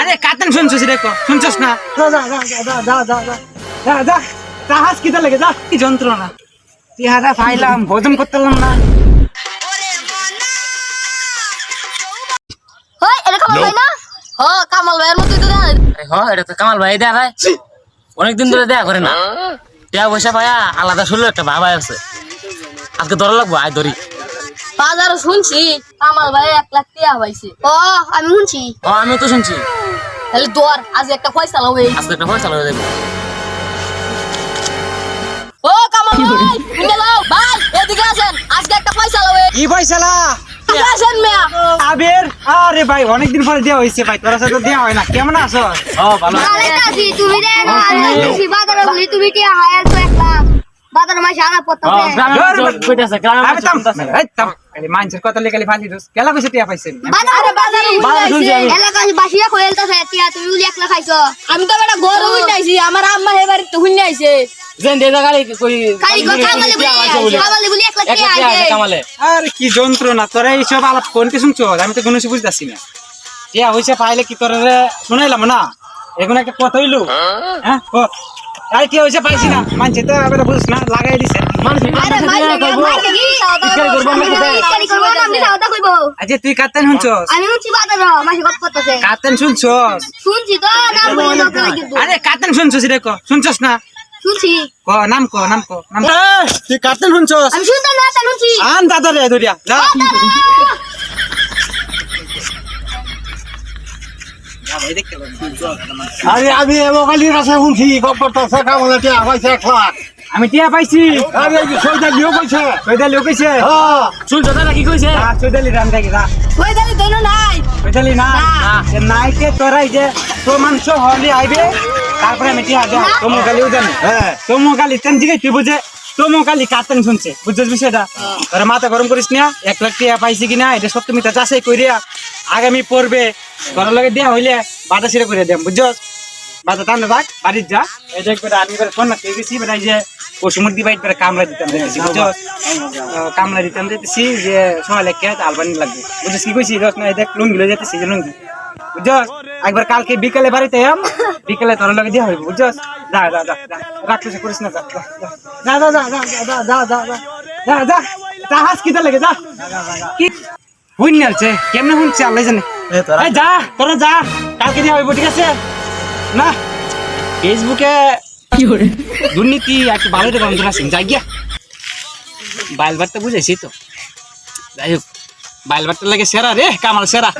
আরে কাতান শুনছিস রে শুনছস না? যা যা যা যা যা যা যা যা। যা জাহাজ কিটা লাগে যা। কি যন্ত্রণা। চেহারা ফাইলাম হজম করতে পারলাম না। হই এটা কামাল ভাই না? হ কামাল ভাইয়ের মতোই তো দেখা হ এটা তো কামাল ভাই দেখা ভাই। অনেকদিন ধরে দেখা করে না। টাকা পয়সা পায়া আলাদা শুনলো একটা ভাবা আছে। আজকে ধরা লাগবো আয় ধরি। বাজারে শুনছি কামাল ভাই এক লাখ টাকা পাইছে। ও আমি শুনছি। ও আমিও তো শুনছি। তাহলে দর আজ একটা পয়সা আজকে একটা পয়সা ও কামাল ভাই লাও ভাই এদিকে আসেন আজকে একটা পয়সা কি আসেন মিয়া। আবের আরে ভাই অনেকদিন পরে দেওয়া হয়েছে ভাই তোরা সাথে দেওয়া হয় না। কেমন আছো? ও ভালো আছি। তুমি রে বেশি বাজারে বলি তুমি কি হায়ার তো এক লাখ বাজারে মাসে আনা। এই থাম। খালি মানুষের কথা লেগে খালি ফালি দোস কেলা কইছে টিয়া পাইছেন বাজারে বাসিয়া তিয়া তুমি উলি একলা খাইছো? আমি তো বেটা গরু আমার আম্মা হেবারে তো হইন আইছে। যেন দেদা গাড়ি কই- খালি গাড়ি কথা বলে বলে বলে। কামালে বলি একলা টিয়া আইছে কামালে। আরে কি যন্ত্রণা তোরা এইসব আলাপ কোনকে শুনছো? আমি তো কোনো বুঝতেছি না। টিয়া হইছে পাইলে কি তোরা রে শুনাইলাম না? এখন একটা কথা হইল। হ্যাঁ? ক আরে টিয়া হইছে পাইছি না মানছে তো এবারে বুঝছ না লাগাই দিছে মানুষ কি কইবো তুই কাতেন শুনছস আমি হচ্ছি বাজারে মাসে কত করতেছে কাতেন শুনছস শুনছি তো নাম আরে কাতেন শুনছস রে ক শুনছস না শুনছি ক নাম ক নাম ক নাম তুই কাতেন শুনছস আমি শুনতাম না তা শুনছি আন দাদা রে ধরিয়া যা আরে আমি মোবাইলের কাছে শুনছি শেখা বলে টিয়া পাইছে এক লাখ। আমি টিয়া পাইছি। আরে এই যে সৈদা লিও পাইছে কইদালি কইছে। হ্যাঁ। দাদা কি কইছে? কইদালি রাম দেখি যা। ওই দালি দেন নাই। কইদালি না? না। যে নাইকে তোরাই যে প্রমাণ সহ হলি আইবে তারপরে আমি টিয়া দেব। তোমো গালিও জানি হ্যাঁ। তোমো গালি তেন দিকে তুই বুঝে তোমো গালি কাতেন শুনছে বুঝছিস বিষয়টা? তোরা মাথা গরম করিস না এক লাখ টিয়া পাইছি কিনা এটা সত্য মিথ্যা যাচাই কইরা আগামী পড়বে ঘরের লগে দেয়া হইলে বাটা ছিঁড়ে করে দেম বুঝছস বাটা টান রাখ বাড়ির যা এই যে করে আমি করে ফোন না পেয়ে গেছি যে পশুমুরদি বাইট করে কামলা দিতাম দেখেছি বুঝছস কামলা দিতাম দেখতেছি যে সময় লেখকে আলবানি লাগবে বুঝছিস কি কইছি রস না এই দেখ লুঙ্গি লয়ে যেতেছি যে লুঙ্গি বুঝছস একবার কালকে বিকালে বাড়িতে আম বিকালে তোর লগে দিয়া হইব বুঝছস যা যা যা যা রাখ কিছু করিস না যা যা যা যা যা যা যা যা যা যা যা জাহাজ কিটা লাগে যা কি হুইন নেলছে কেমনে হুনছে আল্লাহ জানে যা তোরা যা কালকে দিয়ে হইব ঠিক আছে? না ফেসবুকে দুর্নীতি একটু ভালো রে গন্ধ সিং যাই গিয়া। বাইল বার্তা বুঝেছি তো। যাই হোক বাইল বার্তা লাগে সেরা রে কামাল সেরা।